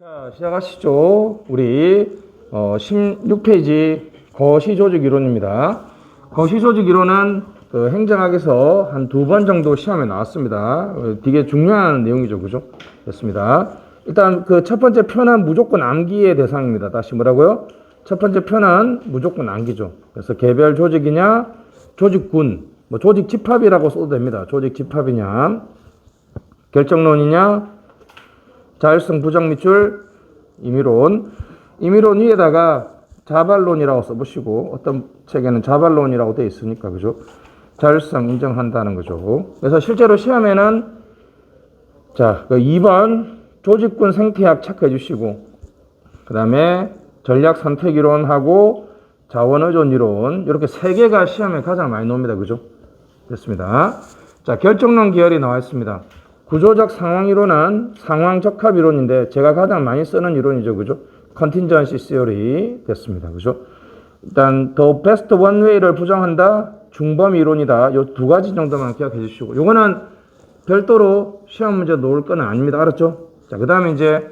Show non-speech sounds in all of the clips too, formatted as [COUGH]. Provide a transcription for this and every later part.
자, 시작하시죠. 우리 어, 16페이지 거시조직 이론입니다. 거시조직 이론은 그 행정학에서 한 두 번 정도 시험에 나왔습니다. 어, 되게 중요한 내용이죠, 그죠? 됐습니다. 일단 그 첫 번째 표는 무조건 암기의 대상입니다. 다시 뭐라고요? 첫 번째 표는 무조건 암기죠. 그래서 개별 조직이냐, 조직군, 뭐 조직 집합이라고 써도 됩니다. 조직 집합이냐, 결정론이냐, 자율성 부정 밑줄 임의론. 임의론 위에다가 자발론이라고 써보시고 어떤 책에는 자발론이라고 되어 있으니까 그죠? 자율성 인정한다는 거죠. 그래서 실제로 시험에는 자그 2번 조직군 생태학 체크해 주시고 그 다음에 전략 선택 이론하고 자원 의존 이론 이렇게 세 개가 시험에 가장 많이 나옵니다. 그죠? 됐습니다. 자 결정론 계열이 나와 있습니다 구조적 상황 이론은 상황 적합 이론인데 제가 가장 많이 쓰는 이론이죠. 그죠? 컨틴전시 시어리 됐습니다. 그죠? 일단 더 베스트 원웨이를 부정한다. 중범 이론이다. 요 두 가지 정도만 기억해 주시고 요거는 별도로 시험 문제 놓을 건 아닙니다. 알았죠? 자, 그다음에 이제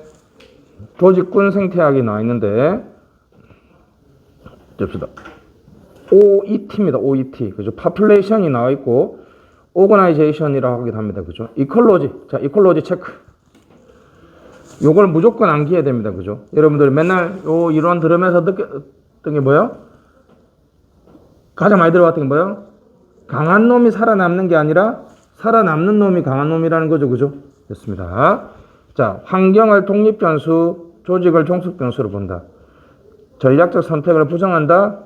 조직군 생태학이 나와 있는데 접시다. OET입니다. OET. 그죠? 파퓰레이션이 나와 있고 오거나이제이션이라고 하기도 합니다. 그죠? 이컬로지. 자, 이컬로지 체크. 요걸 무조건 암기해야 됩니다. 그죠? 여러분들 맨날 요 이론 들으면서 느꼈던 게 뭐예요? 가장 많이 들어봤던 게 뭐예요? 강한 놈이 살아남는 게 아니라 살아남는 놈이 강한 놈이라는 거죠. 그죠? 됐습니다. 자, 환경을 독립 변수, 조직을 종속 변수로 본다. 전략적 선택을 부정한다.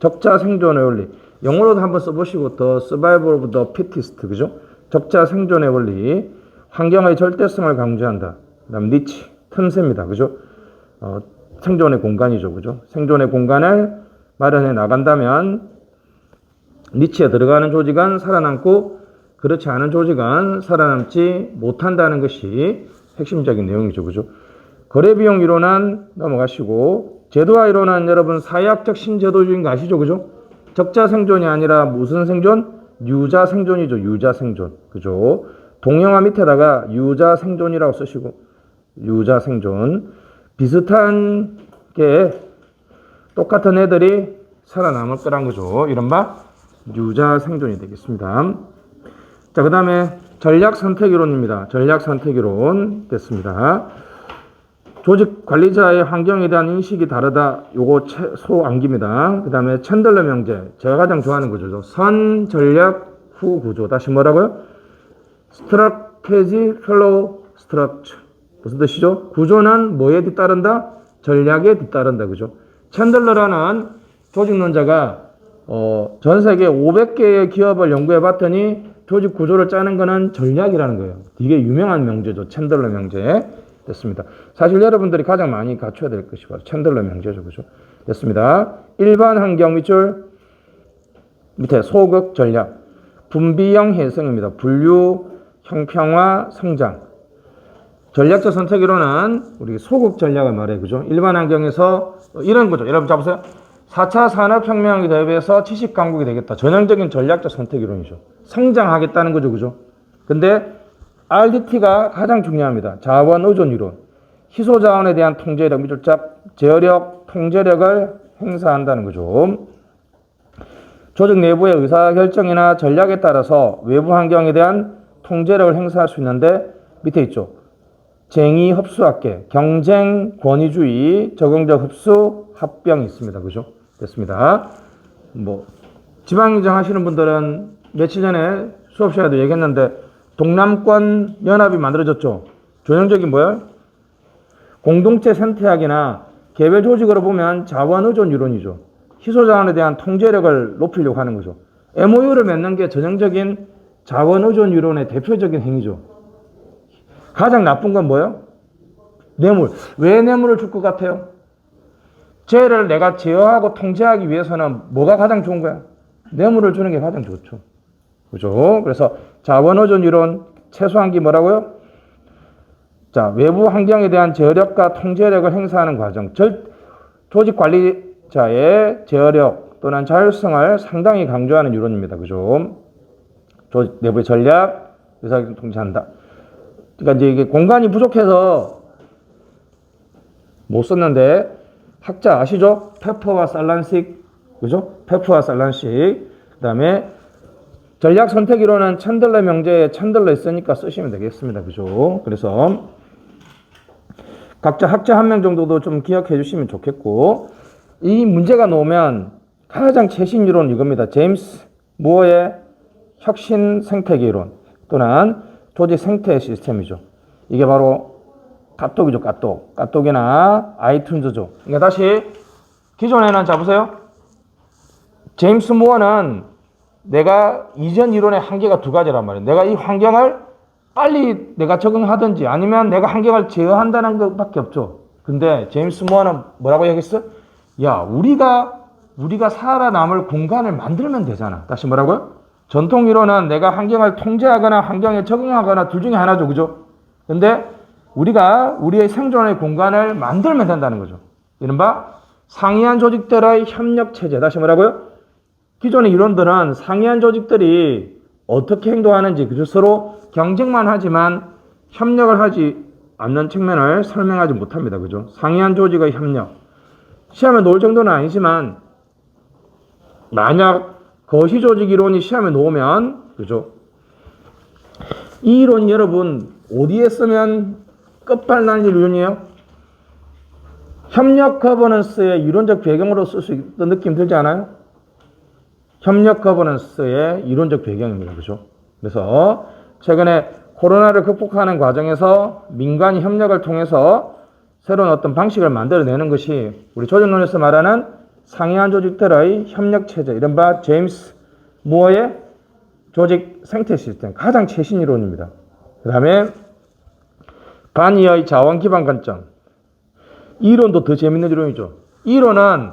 적자 생존의 원리. 영어로도 한번 써보시고 더 survival of the fittest 그죠? 적자 생존의 원리 환경의 절대성을 강조한다. 그다음 니치 틈새입니다. 그죠? 어, 생존의 공간이죠. 그죠? 생존의 공간을 마련해 나간다면 니치에 들어가는 조직은 살아남고 그렇지 않은 조직은 살아남지 못한다는 것이 핵심적인 내용이죠. 그죠? 거래 비용 이론은 넘어가시고 제도화 이론은 여러분 사회학적 신제도주의인 거 아시죠? 그죠? 적자 생존이 아니라 무슨 생존? 유자 생존이죠. 유자 생존. 그죠? 동영화 밑에다가 유자 생존이라고 쓰시고 유자 생존. 비슷한 게 똑같은 애들이 살아남을 거란 거죠. 이른바 유자 생존이 되겠습니다. 자, 그 다음에 전략 선택 이론입니다. 전략 선택 이론 됐습니다. 조직 관리자의 환경에 대한 인식이 다르다. 요거 최소 암기입니다. 그 다음에 챈들러 명제. 제가 가장 좋아하는 구조죠. 선, 전략, 후 구조. 다시 뭐라고요? 스트라테지, 펠로우, 스트럭처. 무슨 뜻이죠? 구조는 뭐에 뒤따른다? 전략에 뒤따른다. 그죠? 챈들러라는 조직론자가 어, 전 세계 500개의 기업을 연구해 봤더니 조직 구조를 짜는 거는 전략이라는 거예요. 되게 유명한 명제죠. 챈들러 명제. 됐습니다. 사실 여러분들이 가장 많이 갖춰야 될 것이 바로 챈들러 명제죠. 그죠? 됐습니다. 일반 환경 밑줄 밑에 소극 전략. 분비형 해성입니다. 분류, 형평화, 성장. 전략적 선택으로는 우리 소극 전략을 말해요. 그죠? 일반 환경에서 이런 거죠. 여러분 잡으세요. 4차 산업혁명에 대비해서 70강국이 되겠다. 전형적인 전략적 선택 이론이죠. 성장하겠다는 거죠. 그죠? 근데 RDT가 가장 중요합니다. 자원 의존 이론. 희소 자원에 대한 통제력, 밑줄잡, 제어력, 통제력을 행사한다는 거죠. 조직 내부의 의사결정이나 전략에 따라서 외부 환경에 대한 통제력을 행사할 수 있는데 밑에 있죠. 쟁의 흡수학계, 경쟁 권위주의, 적응적 흡수, 합병이 있습니다. 그죠? 됐습니다. 뭐 지방행정 하시는 분들은 며칠 전에 수업 시간에도 얘기했는데 동남권 연합이 만들어졌죠. 전형적인 뭐야? 공동체 생태학이나 개별 조직으로 보면 자원 의존 이론이죠. 희소 자원에 대한 통제력을 높이려고 하는 거죠. MOU를 맺는 게 전형적인 자원 의존 이론의 대표적인 행위죠. 가장 나쁜 건 뭐예요? 뇌물. 왜 뇌물을 줄 것 같아요? 죄를 내가 제어하고 통제하기 위해서는 뭐가 가장 좋은 거야? 뇌물을 주는 게 가장 좋죠. 그죠? 그래서 자원의존 이론 최소한기 뭐라고요? 자, 외부 환경에 대한 제어력과 통제력을 행사하는 과정. 절, 조직 관리자의 제어력 또는 자율성을 상당히 강조하는 이론입니다. 그죠? 조직 내부의 전략, 의사결정 통제한다. 그러니까 이제 이게 공간이 부족해서 못 썼는데 학자 아시죠? 페퍼와 살란식 그죠? 페퍼와 살란식 그 다음에 전략 선택 이론은 챈들러 명제에 챈들러 있으니까 쓰시면 되겠습니다. 그죠? 그래서 각자 학자 한 명 정도도 좀 기억해 주시면 좋겠고 이 문제가 나오면 가장 최신 이론 이겁니다. 제임스 무어의 혁신 생태계 이론 또는 조직 생태 시스템이죠. 이게 바로 까똑이죠, 까똑. 까똑이나 아이튠즈죠. 그러니까 다시 기존에는 자 보세요. 제임스 무어는 내가 이전 이론의 한계가 두 가지란 말이에요. 내가 이 환경을 빨리 내가 적응하든지 아니면 내가 환경을 제어한다는 것밖에 없죠. 근데 제임스 무어는 뭐라고 얘기했어? 야, 우리가 우리가 살아남을 공간을 만들면 되잖아. 다시 뭐라고요? 전통 이론은 내가 환경을 통제하거나 환경에 적응하거나 둘 중에 하나죠. 그죠? 근데 우리가 우리의 생존의 공간을 만들면 된다는 거죠. 이른바 상이한 조직들의 협력 체제. 다시 뭐라고요? 기존의 이론들은 상이한 조직들이 어떻게 행동하는지 그죠? 서로 경쟁만 하지만 협력을 하지 않는 측면을 설명하지 못합니다. 그죠? 상이한 조직의 협력. 시험에 놓을 정도는 아니지만 만약 거시 조직 이론이 시험에 놓으면 그죠? 이 이론 여러분 어디에 쓰면 끝발난 이론이에요? 협력 거버넌스의 이론적 배경으로 쓸 수 있던 느낌 들지 않아요? 협력 거버넌스의 이론적 배경입니다. 그죠? 그래서 최근에 코로나를 극복하는 과정에서 민간 협력을 통해서 새로운 어떤 방식을 만들어내는 것이 우리 조직론에서 말하는 상이한 조직들의 협력 체제, 이른바 제임스 무어의 조직 생태 시스템, 가장 최신 이론입니다. 그 다음에 반이의 자원 기반 관점. 이 이론도 더 재밌는 이론이죠. 이 이론은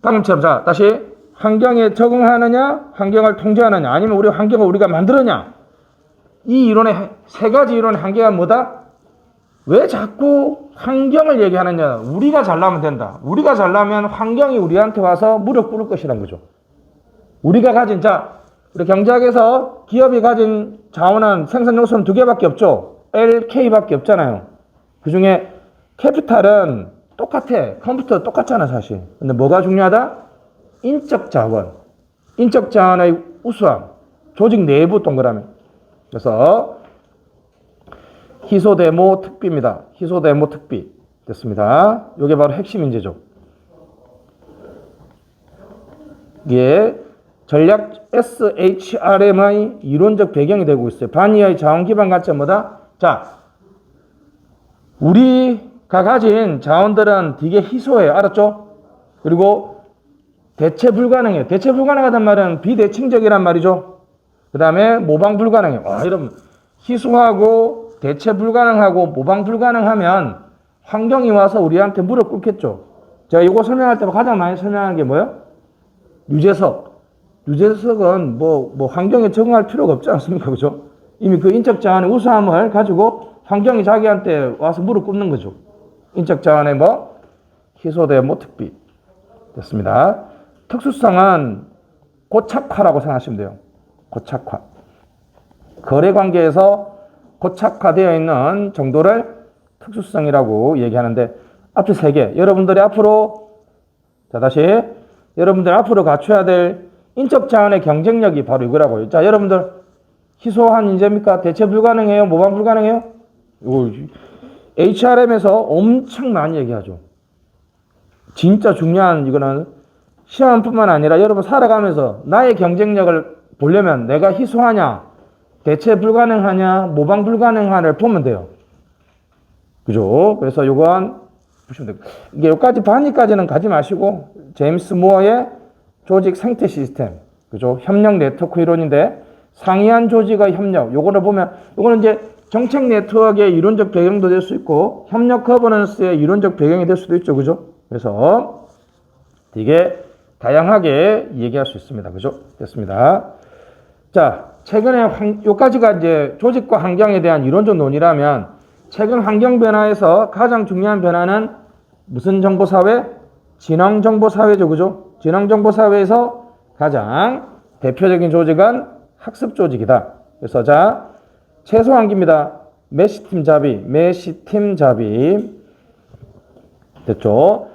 방금처럼 자 다시 환경에 적응하느냐, 환경을 통제하느냐, 아니면 우리 환경을 우리가 만들었냐. 이 이론의 세 가지 이론의 한계가 뭐다? 왜 자꾸 환경을 얘기하느냐? 우리가 잘나면 된다. 우리가 잘나면 환경이 우리한테 와서 무릎 꿇을 것이란 거죠. 우리가 가진 자 우리 경제학에서 기업이 가진 자원은 생산 요소는 두 개밖에 없죠. L, K밖에 없잖아요. 그 중에 캐피탈은 똑같아. 컴퓨터 똑같잖아, 사실. 근데 뭐가 중요하다? 인적 자원. 인적 자원의 우수함. 조직 내부 동그라미. 그래서 희소데모 특비입니다. 희소데모 특비. 됐습니다. 이게 바로 핵심 인재죠. 이게 전략 SHRM의 이론적 배경이 되고 있어요. 반이하의 자원 기반 관점 뭐다? 자, 우리가 가진 자원들은 되게 희소해요. 알았죠? 그리고 대체 불가능해요. 대체 불가능하단 말은 비대칭적이란 말이죠. 그 다음에 모방 불가능해요. 와, 여러분, 희소하고 대체 불가능하고 모방 불가능하면 환경이 와서 우리한테 무릎 꿇겠죠. 제가 이거 설명할 때 가장 많이 설명하는 게 뭐예요? 유재석. 유재석은 뭐, 뭐 환경에 적응할 필요가 없지 않습니까? 그죠? 이미 그 인적 자원의 우수함을 가지고 환경이 자기한테 와서 무릎 꿇는 거죠. 인적 자원의 뭐, 희소대 뭐 특비. 됐습니다. 특수성은 고착화라고 생각하시면 돼요. 고착화. 거래 관계에서 고착화되어 있는 정도를 특수성이라고 얘기하는데 앞에 세 개. 여러분들이 앞으로 자 다시 여러분들 앞으로 갖춰야 될 인적 자원의 경쟁력이 바로 이거라고요. 자 여러분들 희소한 인재입니까? 대체 불가능해요? 모방 불가능해요? 이거 HRM에서 엄청 많이 얘기하죠. 진짜 중요한 이거는 시험뿐만 아니라 여러분 살아가면서 나의 경쟁력을 보려면 내가 희소하냐, 대체 불가능하냐, 모방 불가능하냐를 보면 돼요. 그죠? 그래서 요건 보시면 돼요. 이게 여기까지 반니까지는 가지 마시고 제임스 무어의 조직 생태 시스템, 그죠? 협력 네트워크 이론인데 상이한 조직의 협력, 요거를 보면 요거는 이제 정책 네트워크의 이론적 배경도 될 수 있고 협력 거버넌스의 이론적 배경이 될 수도 있죠, 그죠? 그래서 되게 다양하게 얘기할 수 있습니다, 그죠? 됐습니다. 자, 최근에 환, 요까지가 이제 조직과 환경에 대한 이론적 논의라면 최근 환경 변화에서 가장 중요한 변화는 무슨 정보 사회? 진앙 정보 사회죠. 그죠? 진앙 정보 사회에서 가장 대표적인 조직은 학습 조직이다. 그래서 자, 최소 한기입니다. 메시팀 잡이, 메시팀 잡이. 됐죠?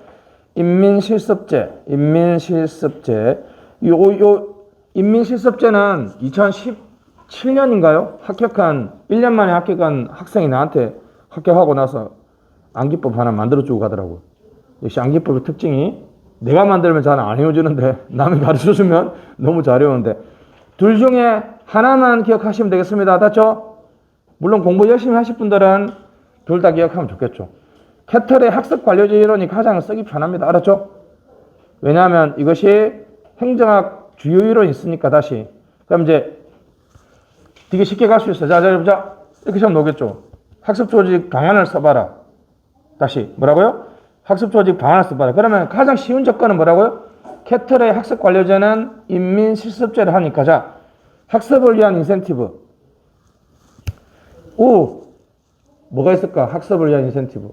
인민실습제, 인민실습제. 요, 요, 인민실습제는 2017년인가요? 합격한, 1년 만에 합격한 학생이 나한테 합격하고 나서 암기법 하나 만들어주고 가더라고요. 역시 암기법의 특징이 내가 만들면 잘 안 해워주는데 [LAUGHS] 남이 가르쳐주면 너무 잘 외우는데 둘 중에 하나만 기억하시면 되겠습니다. 됐죠? 물론 공부 열심히 하실 분들은 둘 다 기억하면 좋겠죠. 캐틀의 학습 관료제 이론이 가장 쓰기 편합니다. 알았죠? 왜냐하면 이것이 행정학 주요 이론이 있으니까 다시. 그럼 이제 되게 쉽게 갈 수 있어요. 자, 자, 자. 이렇게 시험 나오겠죠. 학습 조직 방안을 써봐라. 다시 뭐라고요? 학습 조직 방안을 써봐라. 그러면 가장 쉬운 접근은 뭐라고요? 캐틀의 학습 관료제는 인민 실습제를 하니까 자 학습을 위한 인센티브. 오 뭐가 있을까? 학습을 위한 인센티브.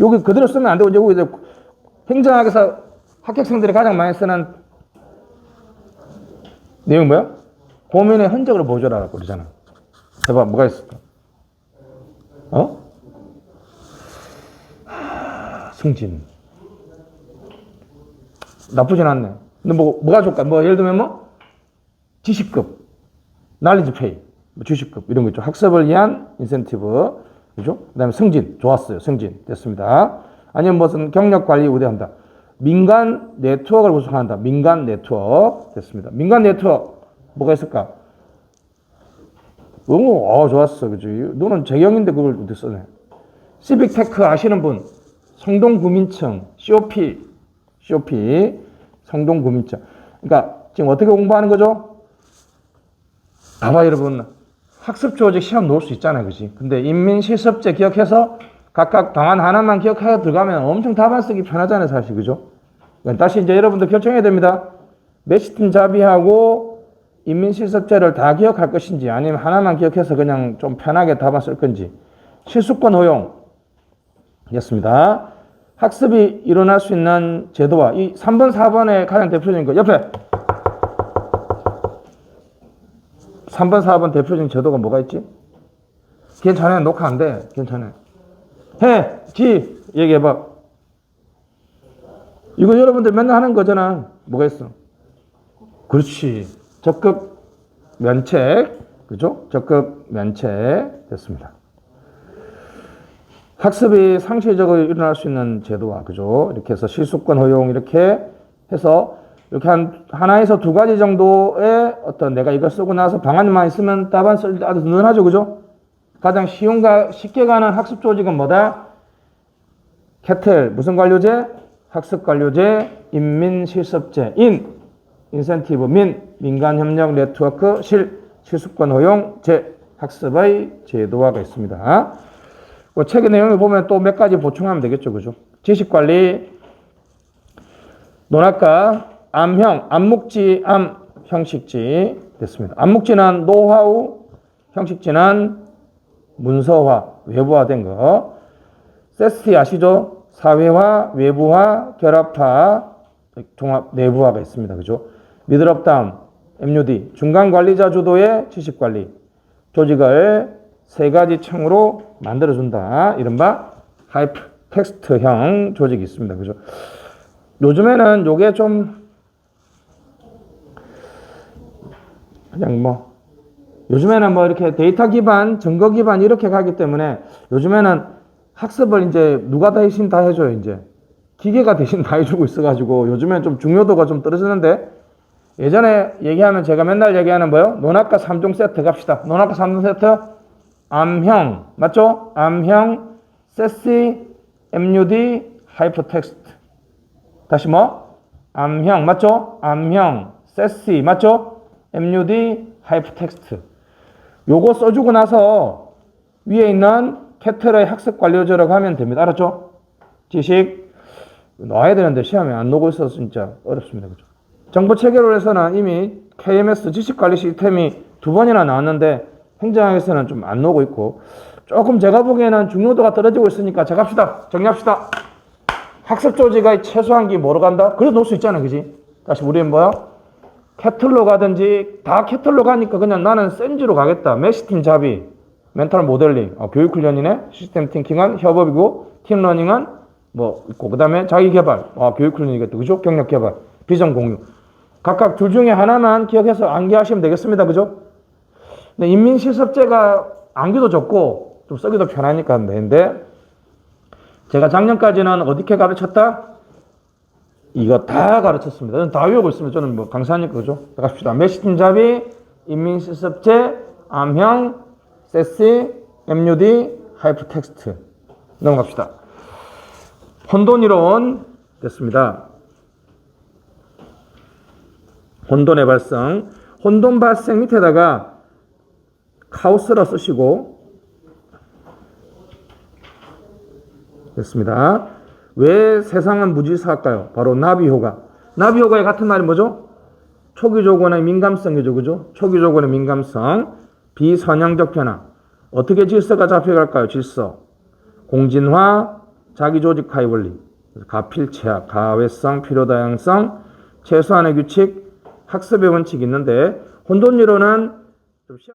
여기 그대로 쓰면 안 되고 이제 행정학에서 합격생들이 가장 많이 쓰는 내용 뭐야? 고민의 흔적을 보여줘라라고 그러잖아. 해봐, 뭐가 있을까? 어? 하, 승진. 나쁘진 않네. 근데 뭐, 뭐가 좋을까? 뭐, 예를 들면 뭐? 지식급, 날리지 페이, 뭐 주식급, 이런 거 있죠. 학습을 위한 인센티브. 그죠? 그 다음에 승진. 좋았어요. 승진. 됐습니다. 아니면 무슨 경력 관리 우대한다. 민간 네트워크를 구성한다. 민간 네트워크. 됐습니다. 민간 네트워크. 뭐가 있을까? 응, 어, 좋았어. 그지? 너는 재경인데 그걸 어디 써네. 시빅테크 아시는 분? 성동구민청, COP, COP, 성동구민청. 그러니까 지금 어떻게 공부하는 거죠? 봐봐, 여러분. 학습 조직 시험 놓을 수 있잖아요. 그지? 근데 인민 실습제 기억해서 각각 방안 하나만 기억하여 들어가면 엄청 답안 쓰기 편하잖아요. 사실. 그죠? 다시 이제 여러분들 결정해야 됩니다. 매시팀 잡이하고 인민 실습제를 다 기억할 것인지 아니면 하나만 기억해서 그냥 좀 편하게 답안 쓸 건지. 실수권 허용. 였습니다. 학습이 일어날 수 있는 제도와 이 3번, 4번의 가장 대표적인 거. 옆에 3번, 4번 대표적인 제도가 뭐가 있지? 괜찮아. 녹화 안 돼. 괜찮아. 해, 지, 얘기해봐. 이거 여러분들 맨날 하는 거잖아. 뭐가 있어? 그렇지. 적극 면책. 그죠? 적극 면책. 됐습니다. 학습이 상시적으로 일어날 수 있는 제도와, 그죠? 이렇게 해서 실수권 허용, 이렇게 해서 이렇게 한, 하나에서 두 가지 정도의 어떤 내가 이걸 쓰고 나서 방안만 있으면 답안 쓸때 아주 능하죠, 그죠? 가장 쉬운 가, 쉽게 가는 학습 조직은 뭐다? 캐틀, 무슨 관료제? 학습 관료제, 인민 실습제, 인, 인센티브, 민, 민간 협력 네트워크, 실, 실습권 허용, 제, 학습의 제도화가 있습니다. 그 책의 내용을 보면 또 몇 가지 보충하면 되겠죠, 그죠? 지식 관리, 논학과, 암형, 암묵지, 암, 형식지 됐습니다. 암묵지는 노하우, 형식지는 문서화, 외부화된 거. 세스티 아시죠? 사회화, 외부화, 결합화, 종합 내부화가 있습니다. 그죠? 미드럽다운, MUD, 중간 관리자 주도의 지식 관리, 조직을 세 가지 층으로 만들어준다. 이른바 하이프 텍스트형 조직이 있습니다. 그죠? 요즘에는 요게 좀 그냥 뭐 요즘에는 뭐 이렇게 데이터 기반, 증거 기반 이렇게 가기 때문에 요즘에는 학습을 이제 누가 대신 다 해줘요, 이제. 기계가 대신 다 해주고 있어가지고 요즘엔 좀 중요도가 좀 떨어지는데 예전에 얘기하면 제가 맨날 얘기하는 뭐요? 논학과 3종 세트 갑시다. 논학과 3종 세트 암형, 맞죠? 암형, 세시, MUD, 하이퍼텍스트. 다시 뭐? 암형, 맞죠? 암형, 세시, 맞죠? MUD, 하이퍼텍스트. 요거 써주고 나서 위에 있는 캐틀의 학습 관료제라고 하면 됩니다. 알았죠? 지식 놔야 되는데 시험에 안 놓고 있어서 진짜 어렵습니다. 그죠? 정보 체계론에서는 이미 KMS 지식 관리 시스템이 두 번이나 나왔는데 행정학에서는 좀 안 나오고 있고 조금 제가 보기에는 중요도가 떨어지고 있으니까 제가 합시다. 정리합시다. 학습 조직의 최소한 기 뭐로 간다? 그래도 놓을 수 있잖아. 그지? 다시 우리는 뭐야? 캐틀로 가든지 다 캐틀로 가니까 그냥 나는 센지로 가겠다. 메시팀 잡이. 멘탈 모델링, 어, 교육 훈련이네. 시스템 팅킹은 협업이고 팀 러닝은 뭐 있고 그 다음에 자기 개발, 어, 교육 훈련이겠다. 그죠? 경력 개발, 비전 공유. 각각 둘 중에 하나만 기억해서 암기하시면 되겠습니다. 그죠? 근데 인민실습제가 암기도 적고 좀 쓰기도 편하니까 되는데 제가 작년까지는 어떻게 가르쳤다? 이거 다 가르쳤습니다. 다 외우고 있습니다. 저는 뭐 강사니까 그죠? 자, 갑시다. 메시팀잡이, 인민실습제, 암형, 세시, MUD, 하이퍼텍스트. 넘어갑시다. 혼돈이론 됐습니다. 혼돈의 발생. 혼돈 발생 밑에다가 카오스라 쓰시고 됐습니다. 왜 세상은 무질서할까요? 바로 나비 효과. 나비 효과의 같은 말이 뭐죠? 초기 조건의 민감성이죠. 그죠? 초기 조건의 민감성. 비선형적 변화. 어떻게 질서가 잡혀갈까요? 질서. 공진화, 자기조직화의 원리. 가필체학, 가외성, 필요다양성, 최소한의 규칙, 학습의 원칙이 있는데 혼돈이론은